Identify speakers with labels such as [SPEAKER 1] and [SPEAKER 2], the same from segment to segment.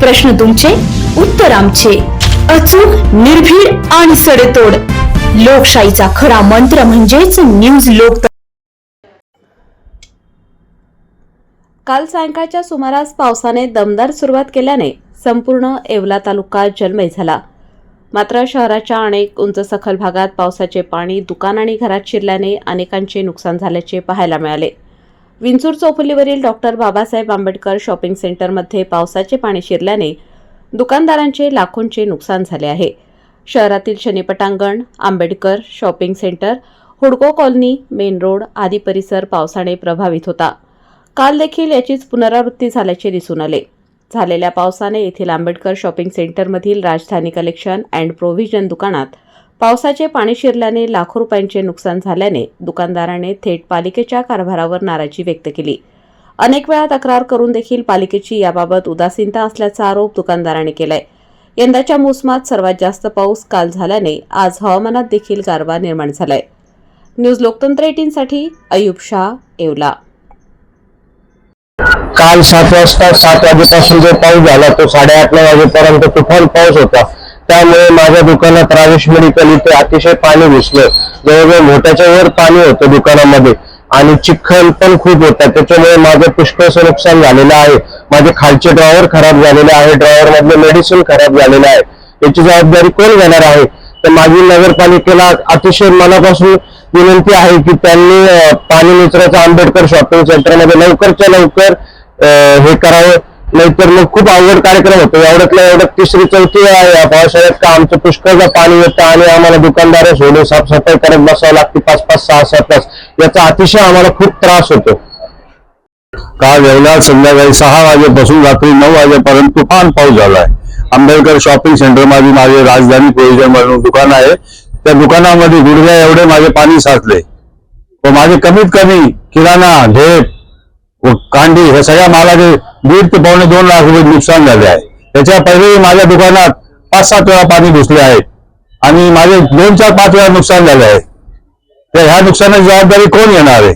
[SPEAKER 1] प्रश्न तुमचे उत्तर आमचे. अचूक निर्भीड आणि सडेतोड. लोकशाहीचा खरा मंत्र म्हणजेच न्यूज लोक
[SPEAKER 2] काल सायंकाळच्या सुमारास पावसाने दमदार सुरुवात केल्याने संपूर्ण येवला तालुका जलमय झाला. मात्र शहराच्या अनेक उंच सखल भागात पावसाचे पाणी दुकान आणि घरात शिरल्याने अनेकांचे नुकसान झाल्याचे पाहायला मिळाले. विंचूर चौफुलीवरील डॉक्टर बाबासाहेब आंबेडकर शॉपिंग सेंटरमध्ये पावसाचे पाणी शिरल्याने दुकानदारांचे लाखोंचे नुकसान झाले आहे. शहरातील Shanipatangan Ambedkar shopping centre Hudco colony main road आदी परिसर पावसाने प्रभावित होता. काल देखील याचीच पुनरावृत्ती झाल्याचे दिसून आले. झालेल्या पावसाने येथील आंबेडकर शॉपिंग सेंटरमधील राजधानी कलेक्शन अँड प्रोव्हिजन दुकानात पावसाचे पाणी शिरल्याने लाखो रुपयांचे नुकसान झाल्याने दुकानदाराने थेट पालिकेच्या कारभारावर नाराजी व्यक्त केली. अनेक वेळा तक्रार करून देखील पालिकेची याबाबत उदासीनता असल्याचा आरोप दुकानदाराने केलाय. यंदाच्या मोसमात सर्वात जास्त पाऊस काल झाल्याने आज हवामानात देखील गारवा निर्माण झालाय. न्यूज लोकतंत्र एटीनसाठी अयुब शाह येवला.
[SPEAKER 3] काल सात वाजता सात वाजेपासून जो पाऊस झाला तो साडेआठला वाजेपर्यंत तुफान पाऊस होता. त्यामुळे माझ्या दुकानात राजेश मेडिकल इथे अतिशय पाणी घुसलं. जवळजवळ मोठ्याच्या वर पाणी होतं दुकानामध्ये. आणि चिखल पण खूप होता. त्याच्यामुळे माझं पुष्कळचं नुकसान झालेलं आहे. माझे खालचे ड्रॉवर खराब झालेले आहे. ड्रॉवर मधले मेडिसिन खराब झालेलं आहे. याची जबाबदारी कोण घेणार आहे? तर माझी नगरपालिकेला अतिशय मनापासून विनंती आहे की त्यांनी पाणी मित्राचं आंबेडकर शॉपिंग सेंटरमध्ये लवकरच्या लवकर हे करावं. नाहीतर मग खूप अवघड कार्यक्रम होतो. एवढ्यातल्या एवढ्यात तिसरी चौथी वेळ आहे या पावसाळ्यात का आमचं पुष्कळचं पाणी येतं आणि आम्हाला दुकानदार सोडून साफसफाई करत बसावं लागते पाच पाच सहा सहा तास याचा अतिशय आम्हाला खूप त्रास होतो. काल येवल्यात संध्याकाळी सहा वाजेपासून रात्री नऊ वाजेपर्यंत तुफान पाऊस झालाय. आंबेडकर शॉपिंग सेंटरमध्ये माझे राजधानी प्रोव्हिजन म्हणून दुकान आहे. त्या दुकानामध्ये गुडघ्या एवढे माझे पाणी साचले. व माझे कमीत कमी किराणा ढेप व कांडी ह्या सगळ्या मालाचे दीड ते पावणे दोन लाख रुपये नुकसान झाले आहे. त्याच्या पहिलेही माझ्या दुकानात पाच सात वेळा पाणी घुसले आहे. आणि माझे दोन चार पाच वेळा नुकसान झाले आहे. तर ह्या नुकसानाची जबाबदारी कोण घेणार आहे?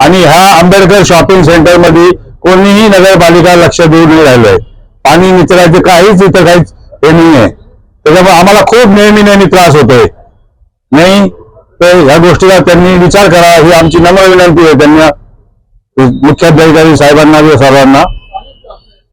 [SPEAKER 3] आणि ह्या आंबेडकर शॉपिंग सेंटरमध्ये कोणीही नगरपालिका लक्ष देऊ नाही राहिलं आहे. पाणी निचरायचं काहीच इथं काहीच हे नाही आहे. त्याच्यामुळे आम्हाला खूप नेहमी नेहमी त्रास होतोय. नाही तर ह्या गोष्टीला त्यांनी विचार करावा ही आमची नम्र विनंती आहे. त्यांना मुख्याधिकारी साहेबांना व सर्वांना